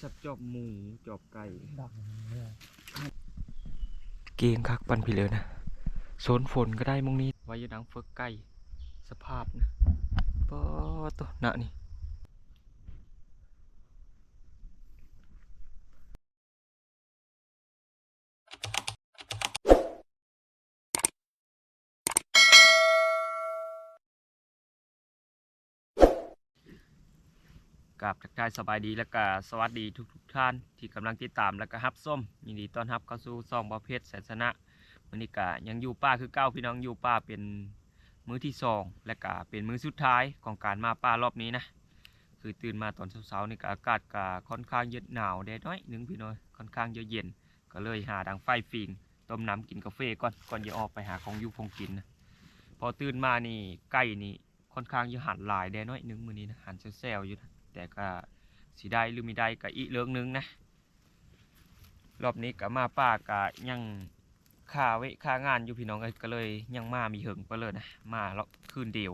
สับจอบหมูจอบไก่ดักเนี่ยเกงคักปันพี่เลยนะโซนฝนก็ได้มงนี้ไว้ยังดังเฟิกไก่สภาพนะปอตัวหนะนี่ กับทักทายสบายดีและก็สวัสดีทุกทุกๆท่านที่กำลังติดตามและก็ฮับส้มยินดีต้อนรับเข้าสู่ซองบอเพชรแสนชนะมือนี้กะยังอยู่ป่าคือเก้าพี่น้องอยู่ป่าเป็นมื้อที่สองและก็เป็นมื้อสุดท้ายของการมาป่ารอบนี้นะคือตื่นมาตอนเช้าๆนี่ก็อากาศก็ค่อนข้างเย็นหนาวแดดน้อยหนึงพี่น้อยค่อนข้างเยอะเย็น ก็เลยหาดังไฟฟิงต้มน้ำกินกาแฟก่อนก่อนจะออกไปหาของอยู่ของกินนะพอตื่นมานี่ไก่นี่ค่อนข้างเยอะหันหลายแดดน้อยหนึงมื้อนี้นะหันแซวๆอยู่นะ แต่ก็สีได้หรือไม่ได้ก็อีกเรื่องหนึงนะ รอบนี้ก็มาป้าก็ยังค่าไว้ค่างานอยู่พี่น้องเอ้ยก็เลยยังมามีเหิงไปเลยนะ มาแล้วคืนเดียว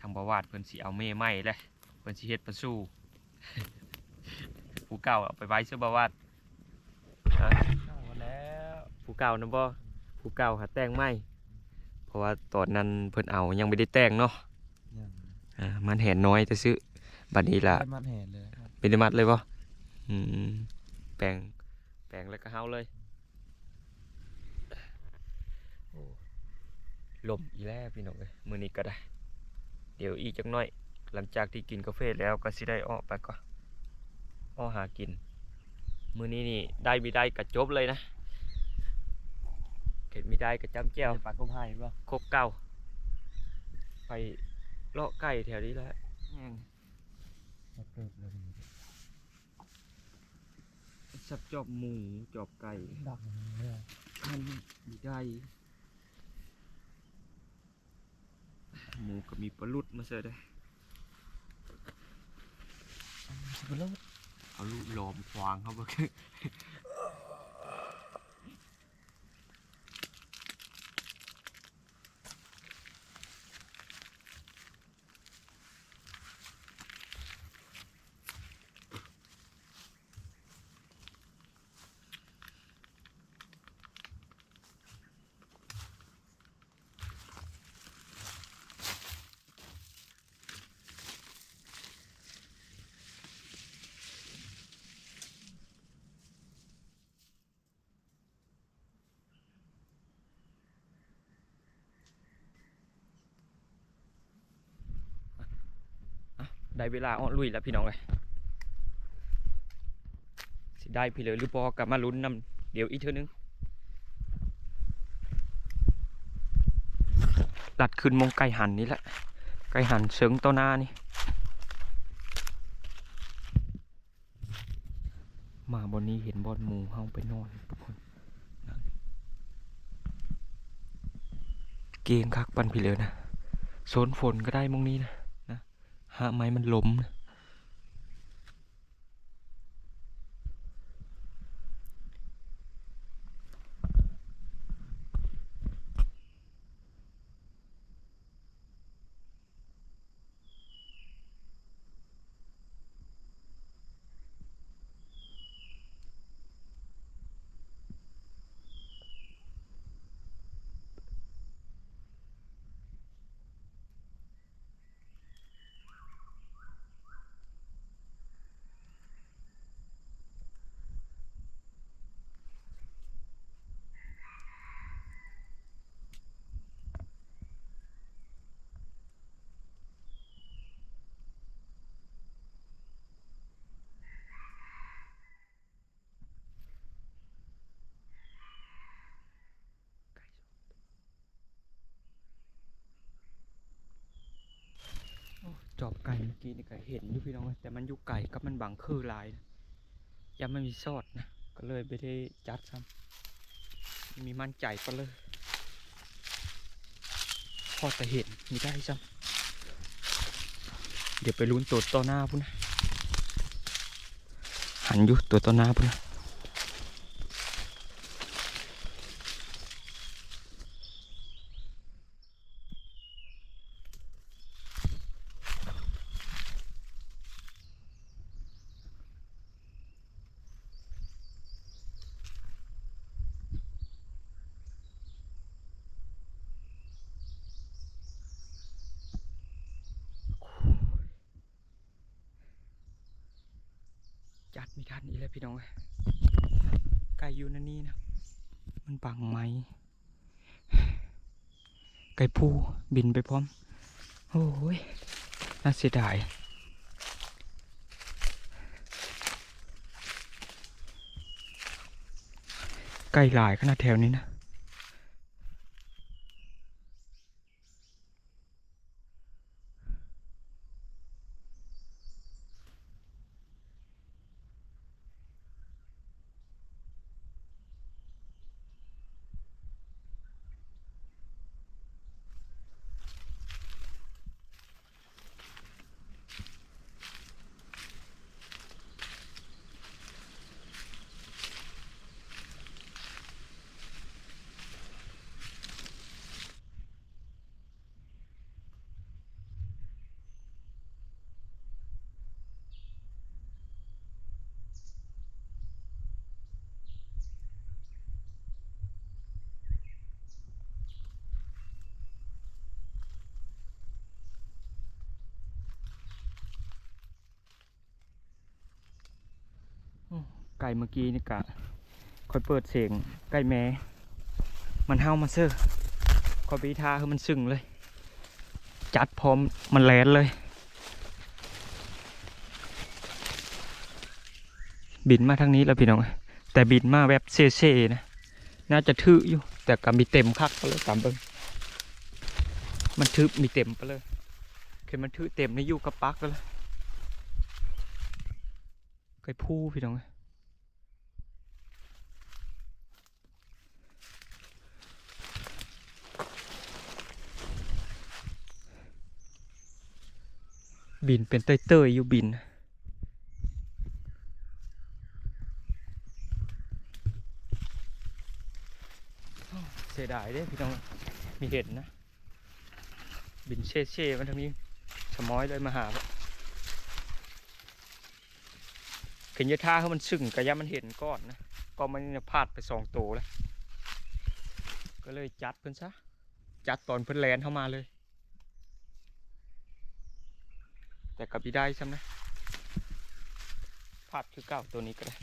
ทางบวาดเพิ่นสิเอาเมไม้เลยเพิ่นสิเฮ็ดประสู้ผู้เก่าเอาไปไว้เสื้อบวาดฮะเข้ามาแล้วผู้เก่านะบ่ผู้เก่าหาแต่งไม้เพราะว่าตอนนั้นเพิ่นเอายังไม่ได้แต่งเนาะยังอ่ามันเห็นน้อยแต่ซื้อ บัดนี้ล่ะได้มัดแห่เลยครับเป็นได้มัดเลยปะอืมแปลงแปลงแล้วก็เฮาเลยโอ้ลมอีแล้วพี่น้องเอ้ยมื้อนี้ก็ได้ เดี๋ยวอีกจักหน่อย หลังจากที่กินกาแฟแล้วก็สิได้ออกไปก็ออกหากิน มื้อนี้นี่ได้มีได้ก็จบเลยนะเข็ดมีได้ก็จ้ำแจ้วปลากุ้งไผ่ป่ะครบเก้าไปเลาะไก่แถวนี้แหล้วแม่งมา เปิดเลยสับจอบหมูจอบไก่ดักเนี่ยมันมีได้หมูก็มีปลาลุดมาเสียได้สกุลแล้วเอาลูกหลอมควางเขาบ่คือ ได้เวลาอ้อลุยแล้วพี่น้องเลยสิได้พี่เลยหรือบอกลับมาลุ้นนำเดี๋ยวอีกเท่านึงลัดขึ้นมงไก่หันนี่แหละ ไก่หันเชิงต้นหน้านี่ มาบนนี้เห็นบอลหมูเฮาไปนอนทุกคนเกงคักปันพี่เลยนะโซนฝนก็ได้มงนี้นะ หาไม้มันล้ม ไก่เมื่อกี้นี่ก็เห็นอยู่พี่น้องเอ้ยแต่มันอยู่ไก่กับมันบังคือลายนะยังไม่มีซอดนะก็เลยไม่ได้จัดซ้ำมีมั่นใจก็เลยพอแต่เห็นมีได้ซ้ำเดี๋ยวไปลุ้นตัวต่อหน้าพุ่นนะหันอยู่ตัวต่อหน้าพุ่นนะ พี่น้องไก่อยู่นั่นนี่นะ มันปังไหม ไก่ผู้บินไปพร้อม โอ้ย น่าเสียดาย ไก่หลายขนาดแถวนี้นะ ไก่เมื่อกี้นี่กะคอยเปิดเสียงไก่แม่มันเห่ามาเซอร์คอยไปทาคือมันซึ้งเลย จัดพร้อมมันแลนเลย บินมาทางนี้แล้วพี่น้องแต่บินมาแบบเซ่ๆนะ น่าจะทึอยู่ แต่ก็มีเต็มคักไปเลยตามเบิ้งมันทึบมีเต็มไปเลยคือมันทึบเต็มในอยู่กับปักไปเลยไก่ผู้พี่น้อง บินเป็นเตยๆอยู่บิน เสียดายเด้พี่น้องมีเห็นนะ บินเช่เช่มันทางนี้ชะม้อยเลยมาหาเข็นยะท่าให้มันซึ่งกะยะมันเห็นก้อนนะ ก็มันพลาดไปสองตัวแล้ว ก็เลยจัดเพิ่นซะ จัดตอนเพิ่นแลนเข้ามาเลย แต่กับพี่ได้ใช่ไหมภาพคือเก่าตัวนี้ก็ได้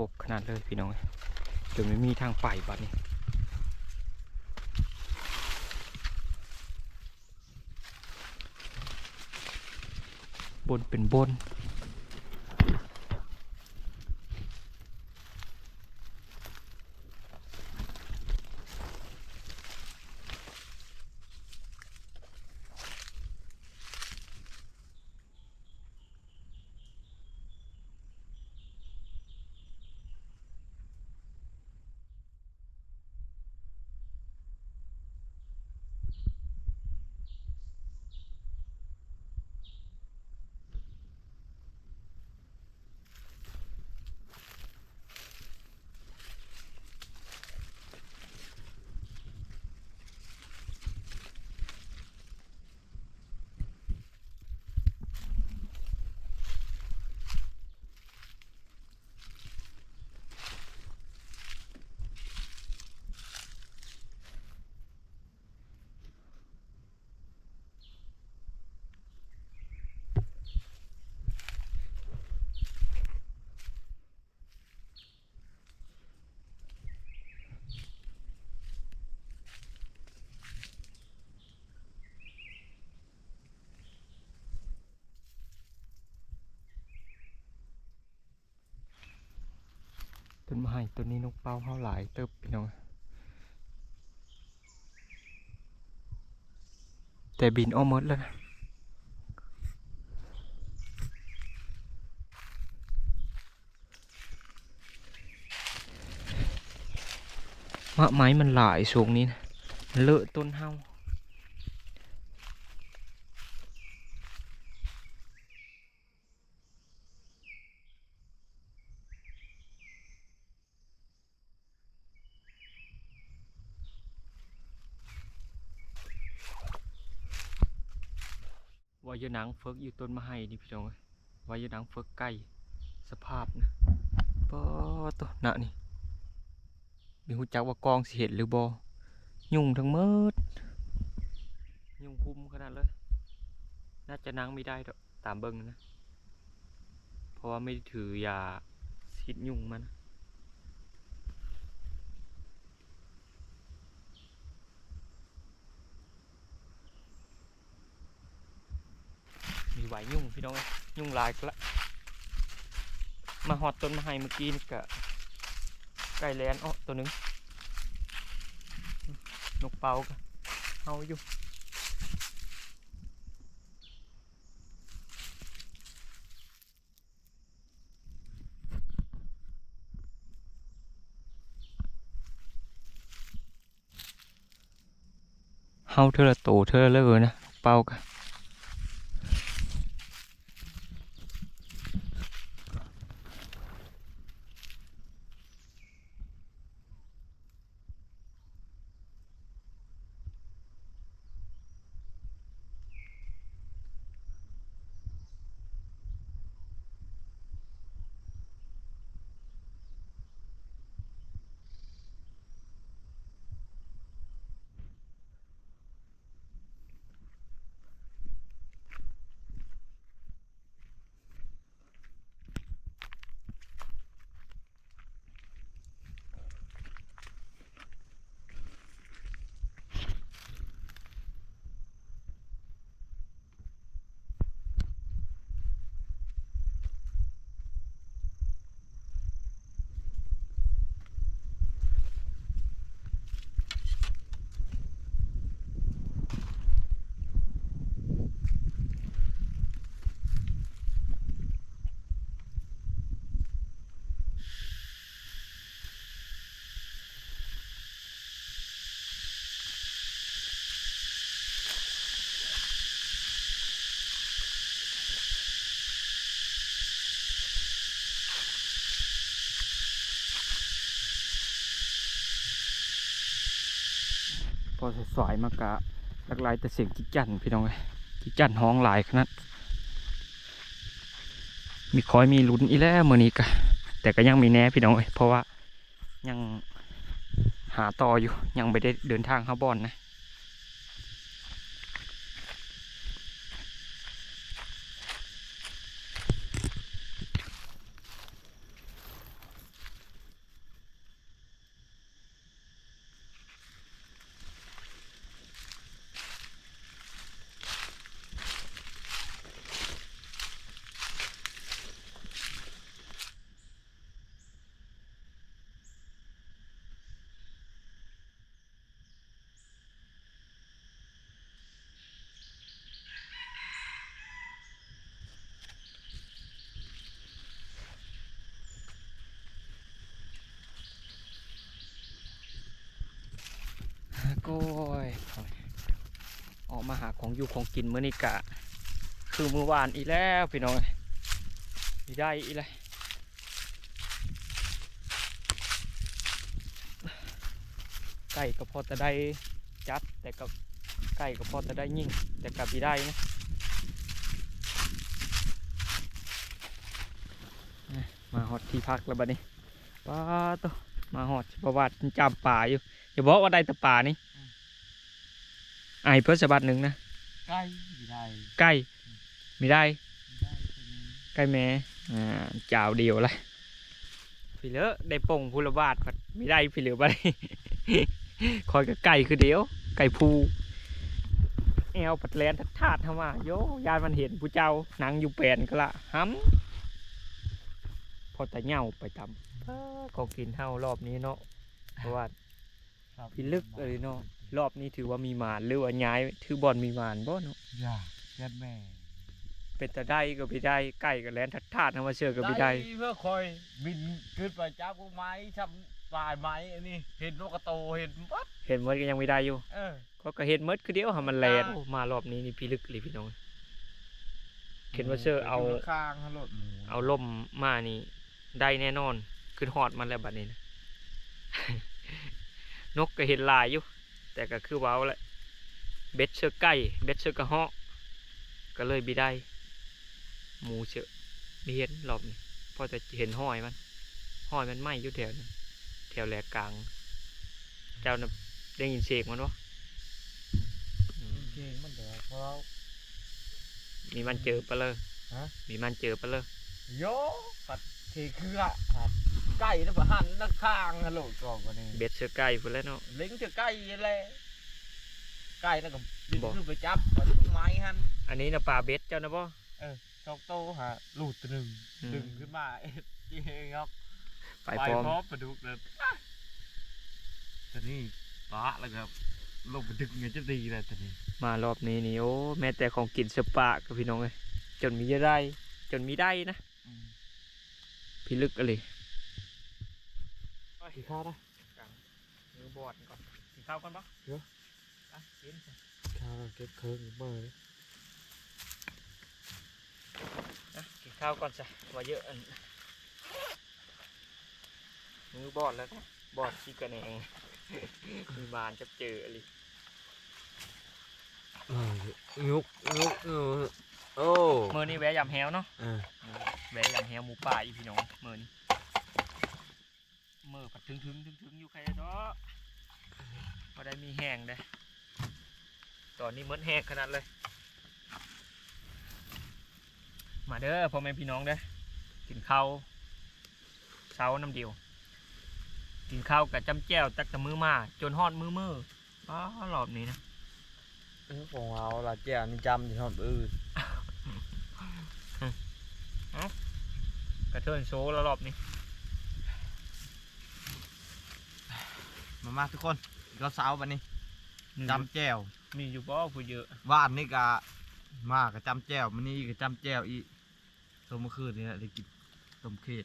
โหกขี่น้องจนไม่มีทางไปบัดนี้บนเป็นบน ต้นไม้ต้นนี้นกเป้าเข้าหลายเติบพี่น้องแต่บินอ้อมดแล้วนะมะไม้มันหลายสูงนี้นะเลอะต้นเฮาายนังเฟิกอยู่ต้นมะไห้นี่พี่น้องเอ้ยวายนังเฟิกใกล้สภาพนะปอตัวหนะนี่มีหูจักว่ากองสิเห็นหรือบ่ยุ่งทั้งมืดยุ่งคุมขนาดเลย น่าจะนังไม่ได้ดอตามเบิ่งนะ เพราะว่าไม่ถือยาชิดยุ่งมัน มีไหวยุ่งพี่น้องยุ่งหลายก็ละมาหอดต้นมะไฮเมื่อกี้นี่กะไก่แลนอ้อตัวนึงนกเป่าก็เอาอยู่เฮาเธอละโตเธอละเลยนะเป่ากะ อสายมากะหลากหลายแต่เสียงจิจันพี่น้องเอ้ยจิจันห้องหลายขนาดมีคอยมีลุ้นอีแล้วมือนี้กะแต่ก็ยังมีแน่พี่น้องเอ้ยเพราะว่ายังหาต่ออยู่ยังไม่ได้เดินทางเข้าบอนนะ ก้อยออกมาหาของอยู่ของกินมื้อนี้กะ คือมื้อวานอีแล้วพี่น้องอีได้อีเลยไก่ก็พอจะได้จัดแต่ก็ไก่ก็พอจะได้ยิ่ง แต่กับอีได้นะมาฮอดที่พักแล้วบัดนี้ป้าโตมาฮอดประวัติจำป่าอยู่อย่าบอกว่าได้แต่ป่านี่ ไอายเพื่อสะบัดหนึ่งนะ ใกล้ไม่ได้ใกล้ไม่ได้ ไม่ได้ตัวนี้ใกล้แม่อ่าเจ้าเดียวเลยพี่เลอะได้ป่งพุละบาทพัดไม่ได้พี่เหลือไปคอยกับไก่คือเดียว ไก่ภูแอวปัดแลนทัดทาดเข้ามาโยยานมันเห็นผู้เจ้าหนังอยู่แปลนก็ละห้ำพอแต่เหง่าไปตำเอ้อก็กินเท่ารอบนี้เนาะเพราะว่า ครับพิลึกเลยเนาะ รอบนี้ถือว่ามีหมานหรือว่าย้ายถือบอลมีหมานบ่เนาะอย่าแย่แม่เป็นแต่ได้ก็ไม่ได้ไก่ก็แลนทัดทาดเข้ามาเชื่อก็ไม่ได้เพื่อคอยบินขึ้นไปจับพวกไม้ทำปลายไม้อันนี้เห็นนกกระโตเห็นปั๊บเห็นมดก็ยังไม่ได้อยู่เออก็ก็เห็นมดคือเดียวหามันแลนได้โอ้มารอบนี้นี่พิลึกเลยพี่น้องเห็นว่าเชื่อเอายู่ข้างๆถนนหมูเอาล่มมานี่ได้แน่นอนขึ้นหอดมันแล้วบัดนี้นะนกก็เห็นหลายอยู่ แต่ก็คือเว้าแหละเบ็ดเชือกไก่เบ็ดเชือกกระเหาะก็เลยบิได้หมูเชอะมีเห็นรอบนี้พอจะเห็นห้อยมันห้อยมันไหมอยู่แถวนั้นแถวแหลกกลาง เจ้าน่ะได้ยินเสียงมันวะอืมเก่งมันเด้อเพราะมีมันเจอปะเลยฮะมีมันเจอปะเลยโยปัดเทเครือครับ ไก่นะบ่หันนักข้างฮัลโหลก่อนกว่านี้เบ็ดเสือไก่พุ่นแล้วเนาะเล็งจะไก่แหละไก่นั่นก็บินบ่ขึ้นไปจับมันต้นไม้หันอันนี้นะปลาเบ็ดเจ้านะบ่ชอกโตฮะลูดตัวหนึ่งอืมดึงขึ้นมาเอ็ดเองครับไปพร้อมพร้อมปลาดุกเลยแต่นี่ปลาแล้วครับลงไปดึกเงี้ยจะดีเลยแต่นี่มารอบนี้นี่โอ้แม้แต่ของกินสปะกับพี่น้องเลยจนมีได้ จนมีได้นะ พี่ลึกอะไร กินข้าวได้มือบอดก่อนกินข้าวก่อนปะเดี๋ยวอะกินข้าวเก็บเครื่องเบอร์อะกินข้าวก่อนจ้ะว่าเยอะอันมือบอดแล้วนะบอดขี้กระแหนงมีบานจะเจออะไรยุกยุกเออโอ้มือนี้แวะยำแฮวเนาะอ่าแวะยำแฮวหมูป่าอีพี่น้องมือนี้ มือผัดถึงถึงถึงถึงอยู่ใครเนาะพอได้มีแห้งเด้อตอนนี้เหมือนแห้งขนาดเลย มาเด้อพ่อแม่พี่น้องเด้อกินข้าวเช้าน้ำเดียว กินข้าวกับจำแจ่วตักแตะมือมา จนฮอดมือมืออ๋อรอบนี้นะของเราละแจ้วนี่จำอยู่ครับเออกระเทินโซแล้วรอบนี้ มามาทุกคนเราสาววันนี้จำแจ้วมีอยู่บ่ผู้เยอะว่านนี่กะมากับจำแจ้วมันนี่กับจำแจ้วอีตัวเมื่อคืนนี่แหละได้กินต้มเขต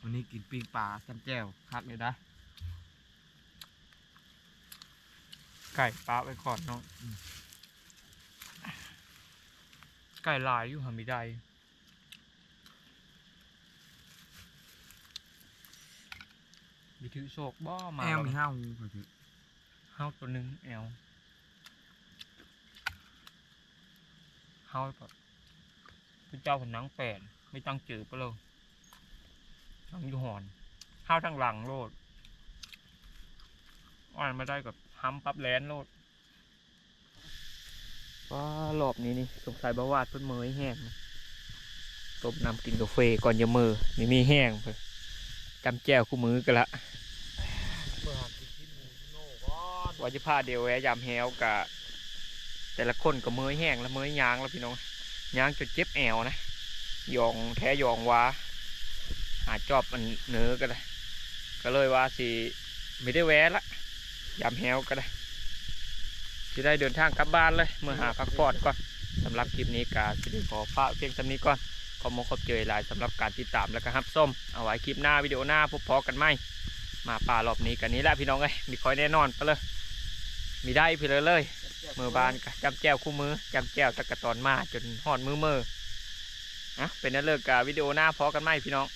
วันนี้กินปิ้งปลาจำแจ้วคักเลยนะไก่ปลาไปก่อนเนาะอืมไก่หลายอยู่หาไม่ได้ มีถือโศกบ่มาแอวแล้วมีห้าวพอดีเฮาตัวหนึ่งแอลเฮาแบบพระเจ้าผนังแปดไม่ตั้งจือไปเลยทั้งอยู่หอนเฮาทั้งหลังโลดอ่านไม่ได้กับห้ำปั๊บแลนโลดว้ารอบนี้นี่สงสัยบาวาดเพิ่นเมยแห้งนะต้มน้ำกินกาแฟก่อนจะมือนี่มีแห้งเพิ่น จำแจ้วคู่มือกันละเปิดกินชิ้นหมูชิ้นโน่ก่อนว่าจะพาเดียวแวะยามแฮวกะแต่ละคนก็เมยแห้งแล้วเมยยางแล้วพี่น้องยางจนเจ็บแอวนะยองแท้ยองวาหาจอบมันเหนือก็ได้ก็เลยว่าสิไม่ได้แวะละยามแฮวก็ได้จะได้เดินทางกลับบ้านเลยเมื่อหาพักผ่อนก่อนสำหรับคลิปนี้กาสิได้ขอฝากเพียงสำนี้ก่อน ขอมขอบเจอหลายสำหรับการติดตามแล้วก็ฮับส้มเอาไว้คลิปหน้าวิดีโอหน้าพบพอกันไหมมาป่ารอบนี้กันนี้แหละพี่น้องเอ้ยมีคอยแน่นอนไปเลยมีได้พี่เลยเลยมือบานกับจำแจ้วคู่มือจำแจ้วตะกะตอนมาจนหอดมือมืออะเป็นนั่นเลิกกับวิดีโอหน้าพอกันไหมพี่น้อง